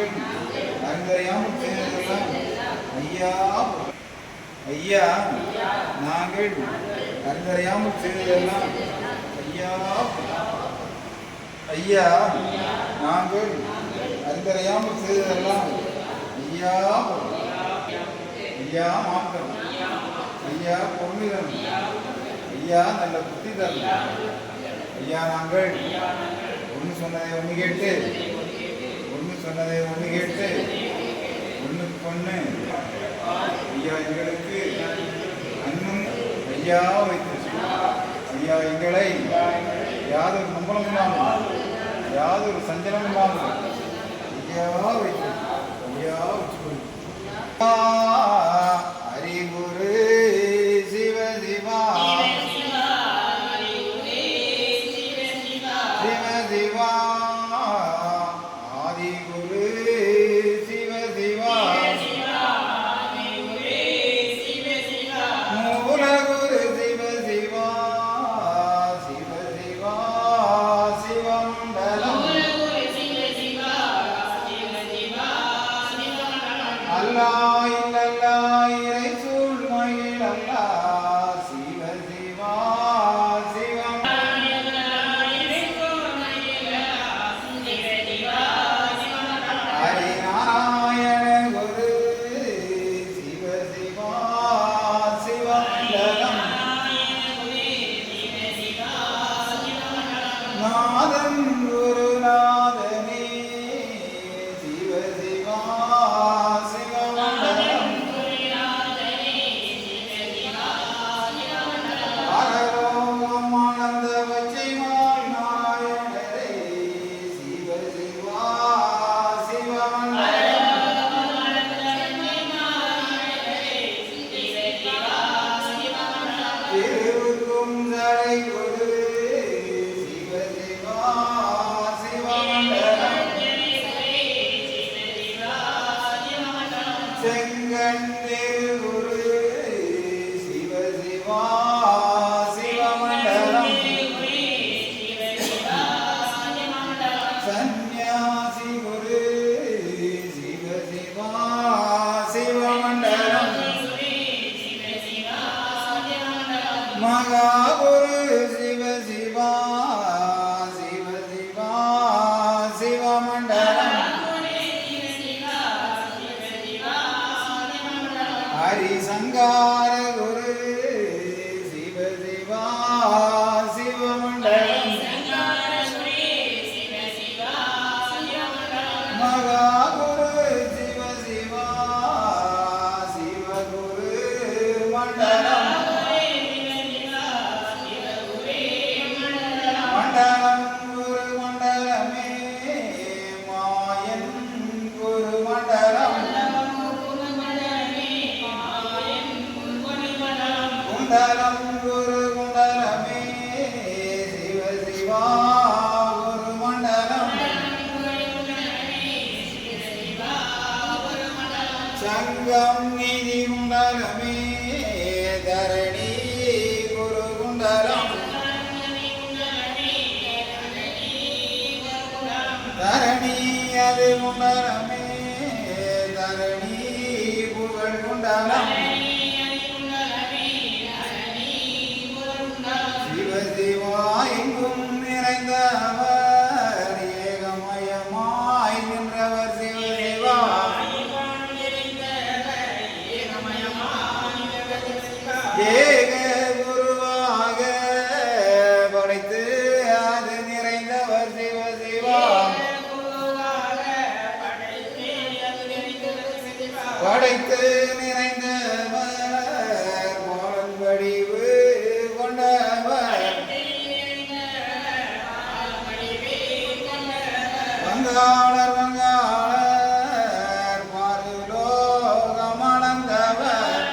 நாங்கள் அறிந்தறியாமல் செய்ததெல்லாம் ஐயா ஐயா நாங்கள் அறிந்தறியாமல் செய்ததெல்லாம் ஐயா ஐயா நாங்கள் அறிந்தறியாமல் செய்ததெல்லாம் ஐயா ஐயா மாற்றம் ஐயா பொன்னிதம் ஐயா நல்ல புத்தி தரும். ஐயா நாங்கள் ஒன்று சொன்னதை ஒன்று கேட்டு சொன்னதை ஒன்று கேட்டு ஒன்றுக்கு ஒன்று ஐயா எங்களுக்கு அன்னும் ஐயா வைத்து ஐயா எங்களை யாதொரு நம்பலம் இல்லாமல் யாதொரு சஞ்சலம் இல்லாமல் ஐயா வைத்து செங்கண்ணீர் குரு Lord, சங்கம் நிதி குண்டலமே தரணி குரு குண்டலம் தரணி அது குண்டலம் அழைத்து நிறைந்தவர் பால் வடிவு கொண்டவர். வங்காளர் வங்காளர் பாருலோகம் அளந்தவர்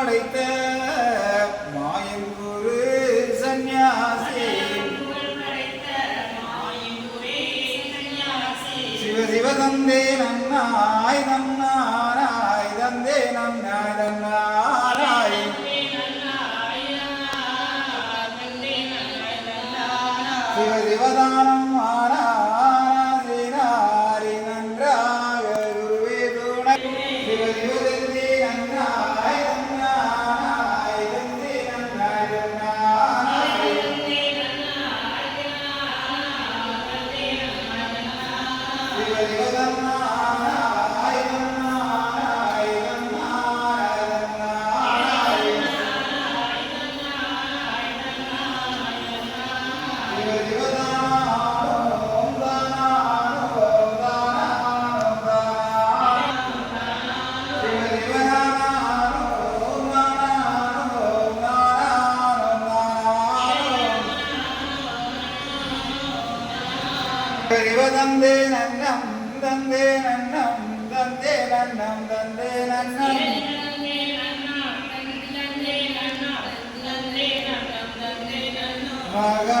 படைத்த மாயங்குரு சந்நியாசி. சிவ சிவ தந்தே நன்னாய் நன்னாராய் தந்தே நன்னாய் நன்னாராய் నన్నం దందే నన్నం దందే నన్నం దందే నన్నం మగా